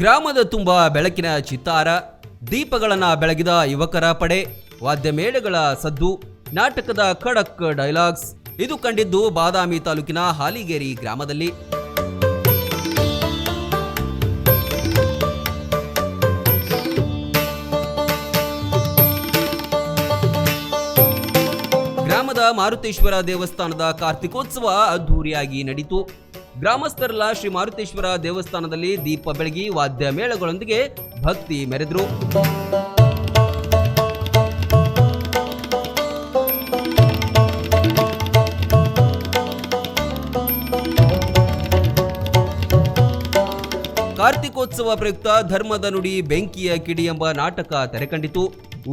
ಗ್ರಾಮದ ತುಂಬ ಬೆಳಕಿನ ಚಿತ್ತಾರ, ದೀಪಗಳನ್ನು ಬೆಳಗಿದ ಯುವಕರ ಪಡೆ, ವಾದ್ಯ ಮೇಳಗಳ ಸದ್ದು, ನಾಟಕದ ಖಡಕ್ ಡೈಲಾಗ್ಸ್, ಇದು ಕಂಡಿದ್ದು ಬಾದಾಮಿ ತಾಲೂಕಿನ ಹಾಲಿಗೇರಿ ಗ್ರಾಮದಲ್ಲಿ. ಗ್ರಾಮದ ಮಾರುತೇಶ್ವರ ದೇವಸ್ಥಾನದ ಕಾರ್ತಿಕೋತ್ಸವ ಅದ್ಧೂರಿಯಾಗಿ ನಡೀತು. ಗ್ರಾಮಸ್ಥರೆಲ್ಲ ಶ್ರೀ ಮಾರುತೇಶ್ವರ ದೇವಸ್ಥಾನದಲ್ಲಿ ದೀಪ ಬೆಳಗಿ ವಾದ್ಯ ಮೇಳಗಳೊಂದಿಗೆ ಭಕ್ತಿ ಮೆರೆದ್ರು. ಕಾರ್ತಿಕೋತ್ಸವ ಪ್ರಯುಕ್ತ ಧರ್ಮದ ನುಡಿ ಬೆಂಕಿಯ ಕಿಡಿ ಎಂಬ ನಾಟಕ ತೆರೆಕಂಡಿತು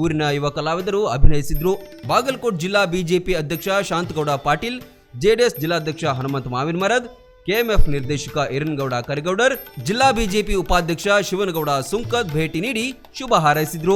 ಊರಿನ ಯುವ ಕಲಾವಿದರು ಅಭಿನಯಿಸಿದ್ರು. ಬಾಗಲಕೋಟ್ ಜಿಲ್ಲಾ ಬಿಜೆಪಿ ಅಧ್ಯಕ್ಷ ಶಾಂತಗೌಡ ಪಾಟೀಲ್, ಜೆಡಿಎಸ್ ಜಿಲ್ಲಾಧ್ಯಕ್ಷ ಹನುಮಂತ ಮಾವಿನ ಮರದ್ ಕೆಎಂಎಫ್ ನಿರ್ದೇಶಕ ಇರನ್ಗೌಡ ಕರಿಗೌಡರ್ ಜಿಲ್ಲಾ ಬಿಜೆಪಿ ಉಪಾಧ್ಯಕ್ಷ ಶಿವನಗೌಡ ಸುಂಕದ್ ಭೇಟಿ ನೀಡಿ ಶುಭ ಹಾರೈಸಿದ್ರು.